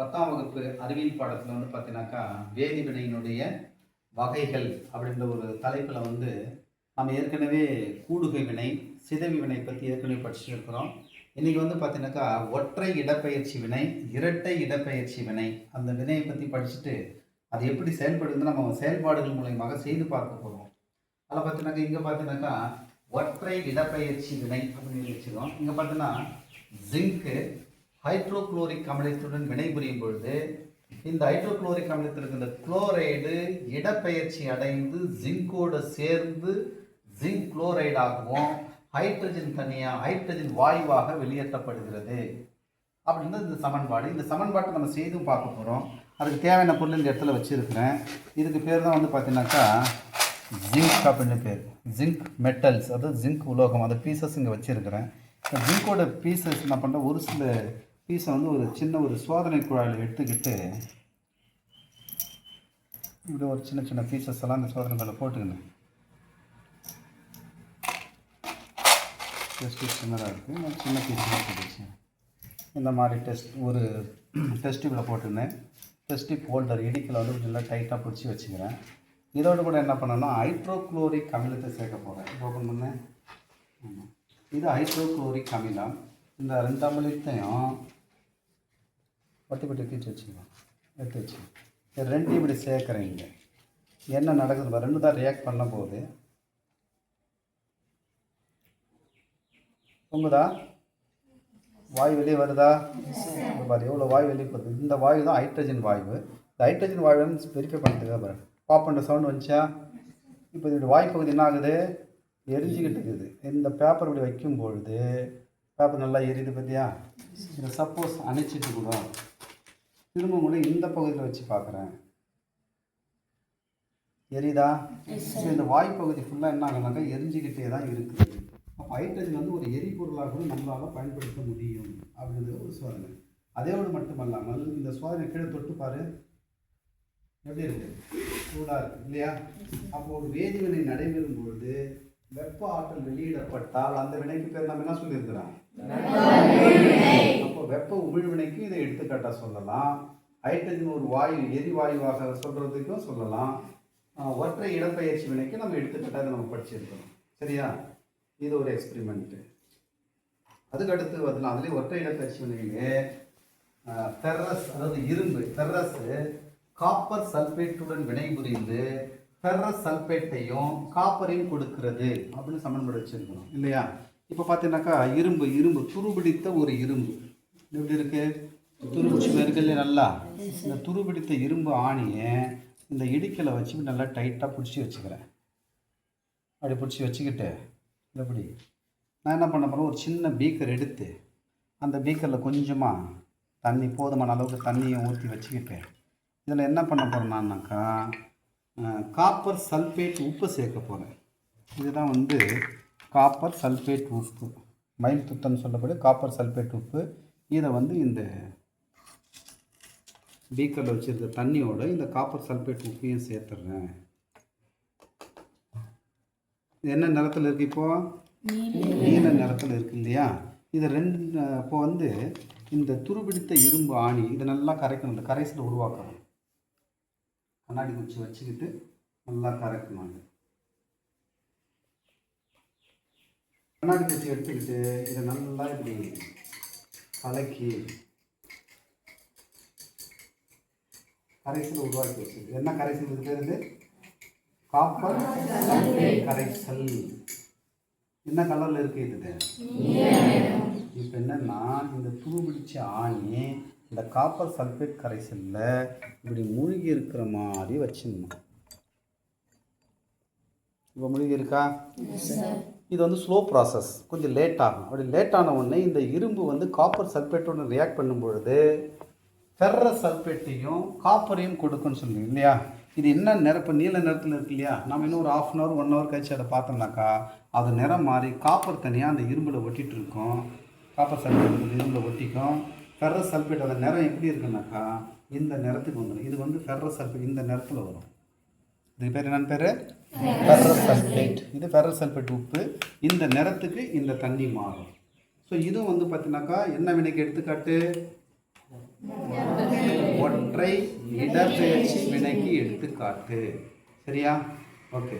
பத்தாம் வகுப்பு அறிவியல் பாடத்தில் வந்து பார்த்தீங்கன்னாக்கா வேதி வினையினுடைய வகைகள் அப்படின்ற ஒரு தலைப்பில் வந்து நம்ம ஏற்கனவே கூடுகை வினை சிதவி வினை பற்றி ஏற்கனவே படிச்சிருக்கிறோம். இன்றைக்கி வந்து பார்த்தீங்கன்னாக்கா ஒற்றை இடப்பெயர்ச்சி வினை இரட்டை இடப்பெயர்ச்சி வினை அந்த வினையை பற்றி படிச்சுட்டு அது எப்படி செயல்படுதுன்னு நம்ம செயல்பாடுகள் மூலயமாக செய்து பார்க்க போகிறோம் அதில் பார்த்தீங்கன்னாக்கா இங்கே பார்த்தீங்கன்னாக்கா ஒற்றை இடப்பெயர்ச்சி வினை அப்படின்னு வச்சுருக்கோம். இங்கே பார்த்தீங்கன்னா ஜிங்க்கு ஹைட்ரோக்ளோரிக் அமிலத்துடன் வினைபுரியும் பொழுது இந்த ஹைட்ரோக்ளோரிக் அமிலத்தில் இருக்கின்ற குளோரைடு இடப்பெயர்ச்சி அடைந்து ஜிங்கோடு சேர்ந்து ஜிங்க் குளோரைடாகவும் ஹைட்ரஜன் தனியாக ஹைட்ரஜன் வாயுவாக வெளியேற்றப்படுகிறது. அப்படின்னு இந்த சமன்பாடு. இந்த சமன்பாட்டை நம்ம செய்தும் பார்க்க போகிறோம் அதுக்கு தேவையான பொருள் இந்த இடத்துல வச்சுருக்கிறேன். இதுக்கு பேர் தான் வந்து பார்த்தீங்கன்னாக்கா ஜிங்க் அப்படின்னு பேர். ஜிங்க் மெட்டல்ஸ் அதாவது ஜிங்க் உலோகம். அந்த பீசஸ் இங்கே வச்சுருக்கிறேன். இந்த ஜிங்கோட பீசஸ் என்ன பண்ணுறேன் ஒரு சில பீஸை வந்து ஒரு சின்ன ஒரு சோதனை குழாயில் எடுத்துக்கிட்டு இப்படி ஒரு சின்ன சின்ன பீசஸ் எல்லாம் இந்த சோதனை குழாயில் போட்டுக்கணும். டெஸ்ட்டு சின்னதாக இருக்குது சின்ன பீஸாக போட்டுச்சு இந்த மாதிரி டெஸ்ட் ஒரு டெஸ்ட் டியூப்பில் போட்டிருந்தேன். டெஸ்ட் டியூப் ஹோல்டர் இடிக்கில் வந்து நல்லா டைட்டாக பிடிச்சி வச்சுக்கிறேன். இதோட கூட என்ன பண்ணேன்னா ஹைட்ரோக்ளோரிக் அமிலத்தை சேர்க்க போகிறேன் ஓப்பன் பண்ணேன் இது ஹைட்ரோக்ளோரிக் அமிலம். இந்த ரெண்டு அமிலத்தையும் பட்டி பட்டி தீச்சு வச்சுக்கலாம் எடுத்து வச்சு இது ரெண்டையும் இப்படி சேர்க்குறீங்க. என்ன நடக்குது பாரு, ரெண்டு தான் ரியாக்ட் பண்ண போகுது. பொங்குதா வாயு வெளியே வருதா? பாரு எவ்வளோ வாயு வெளியே போகுது. இந்த வாயு தான் ஹைட்ரஜன் வாயு இந்த ஹைட்ரஜன் வாயுன்னு வெரிஃபை பண்ணுறதுக்காக பாரு. பாப் பண்ணுற சவுண்ட் வந்துச்சா? இப்போ இதோட வாயு பகுதி என்ன ஆகுது? எரிஞ்சிக்கிட்டு இருக்குது. இந்த பேப்பர் இப்படி வைக்கும் பொழுது பேப்பர் நல்லா எரியுது பார்த்தியா இதை சப்போஸ் அணைச்சிட்டு கூட திரும்ப கூட இந்த பகுதியில் வச்சு பார்க்குறேன். எரியுதா? ஸோ இந்த வாயு பகுதி ஃபுல்லாக என்ன ஆகுனாக்கா எரிஞ்சிக்கிட்டே தான் இருக்குது. அப்போ ஹைட்ரஜன் வந்து ஒரு எரிபொருளாக கூட நம்மளால் பயன்படுத்த முடியும் அப்படின்றது ஒரு சோதனை. அதோடு மட்டுமல்லாமல் இந்த சோதனை கீழே தொட்டு பாரு. எப்படி இருக்கு? சூடாக இருக்கு இல்லையா? அப்போ ஒரு வேதிவினை நடைபெறும் பொழுது வெப்ப ஆற்றல் வெளியிடப்பட்டால் அந்த வினைக்கு பேர் நம்ம என்ன சொல்லியிருக்கிறோம்? அப்போ வெப்ப உமிழ்வினைக்கு இதை எடுத்துக்காட்டாக சொல்லலாம். ஹைட்ரஜன் ஒரு வாயு எரிவாயுவாக சொல்கிறதுக்கும் சொல்லலாம். ஒற்றை இடப்பெயர்ச்சி வினைக்கு நம்ம எடுத்துக்காட்டா நம்ம படிச்சிருக்கிறோம். சரியா? இது ஒரு எக்ஸ்பிரிமெண்ட்டு அதுக்கு அடுத்து பார்த்தீங்கன்னா அதுலேயே ஒற்றை இடப்பெயர்ச்சி வினையிலே ஃபெர்ரஸ் அதாவது இரும்பு தெரஸு காப்பர் சல்பேட்டுடன் வினைபுரிந்து ஃபெர்ரஸ் சல்பேட்டையும் காப்பரையும் கொடுக்கிறது அப்படின்னு சமன்பாடு வச்சிருக்கணும் இல்லையா? இப்போ பார்த்தீங்கன்னாக்கா இரும்பு இரும்பு துருபிடித்த ஒரு இரும்பு. எப்படி இருக்கு? துருபிடிச்சு இருக்கு நல்லா? இந்த துருபிடித்த இரும்பு ஆணியை இந்த இடிக்கலை வச்சு நல்லா டைட்டாக பிடிச்சி வச்சுக்கிறேன். அப்படி பிடிச்சி வச்சுக்கிட்டு எப்படி? நான் என்ன பண்ண போகிறேன் ஒரு சின்ன பீக்கர் எடுத்து அந்த பீக்கரில் கொஞ்சமாக தண்ணி போதுமான அளவுக்கு தண்ணியை ஊற்றி வச்சுக்கிட்டு இதில் என்ன பண்ண போகிறேன்னாக்கா காப்பர் சல்பேட் உப்பு சேர்க்க போகிறேன் இதுதான் வந்து காப்பர் சல்பேட் உப்பு. மயில் துத்தன்னு சொல்லக்கூடிய காப்பர் சல்பேட் உப்பு. இதை வந்து இந்த பீக்கரில் வச்சுருக்க தண்ணியோட இந்த காப்பர் சல்பேட் உப்பையும் சேர்த்துடுறேன். என்ன நிறத்தில் இருக்கு இப்போ? நீல நிறத்தில் இருக்கு இல்லையா? இது ரெண்டு இப்போ வந்து இந்த துருபிடித்த இரும்பு ஆணி இதை நல்லா கரைக்கணும். இந்த கரைசலை உருவாக்கணும். கண்ணாடி குச்சி வச்சுக்கிட்டு நல்லா கரைக்கணும் அது. கண்ணாடி குச்சி எடுத்துக்கிட்டு இதை நல்லா இப்படி கலக்கி கரைசல் உருவாக்கி வச்சிருக்கு என்ன கரைசல் இது காப்பர் கரைசல். என்ன கலரில் இருக்கு இது? இப்போ என்னன்னா இந்த துருபிடிச்ச ஆணி இந்த காப்பர் சல்பேட் கரைசலில் இப்படி மூழ்கி இருக்கிற மாதிரி வச்சிடணும். இப்போ மூழ்கி இருக்கா? இது வந்து ஸ்லோ ப்ராசஸ் கொஞ்சம் லேட் ஆகும் அப்படி லேட் ஆன உடனே இந்த இரும்பு வந்து காப்பர் சல்பேட்டோட ரியாக்ட் பண்ணும் பொழுது ஃபெர்ரஸ் சல்பேட்டையும் காப்பரையும் கொடுக்குன்னு சொல்லி இல்லையா? இது என்ன நிறப்பு நீல நிறத்தில் இருக்கு இல்லையா? நம்ம இன்னும் ஒரு half an hour one hour கழிச்சு அதை பார்த்தோம்னாக்கா அது நிறம் மாறி காப்பர் தனியாக அந்த இரும்பில் ஒட்டிட்டு இருக்கும். காப்பர் வந்து இரும்பில் ஒட்டிக்கும். ஃபெர்ரஸ் சல்ஃபேட் அந்த நிறம் எப்படி இருக்குன்னாக்கா இந்த நிறத்துக்கு வந்துடும். இது வந்து ஃபெர்ரஸ் சல்ஃபேட் இந்த நிறத்தில் வரும். இதுக்கு பேர் என்னென்னு பேர்? ஃபெர்ரஸ் சல்ஃபேட் இது ஃபெர்ரஸ் சல்ஃபேட் உப்பு. இந்த நிறத்துக்கு இந்த தண்ணி மாறும். ஸோ இதுவும் வந்து பார்த்தீங்கன்னாக்கா என்ன வினைக்கு எடுத்துக்காட்டு? ஒற்றை இடப்பெயர்ச்சி வினைக்கு எடுத்துக்காட்டு. சரியா? ஓகே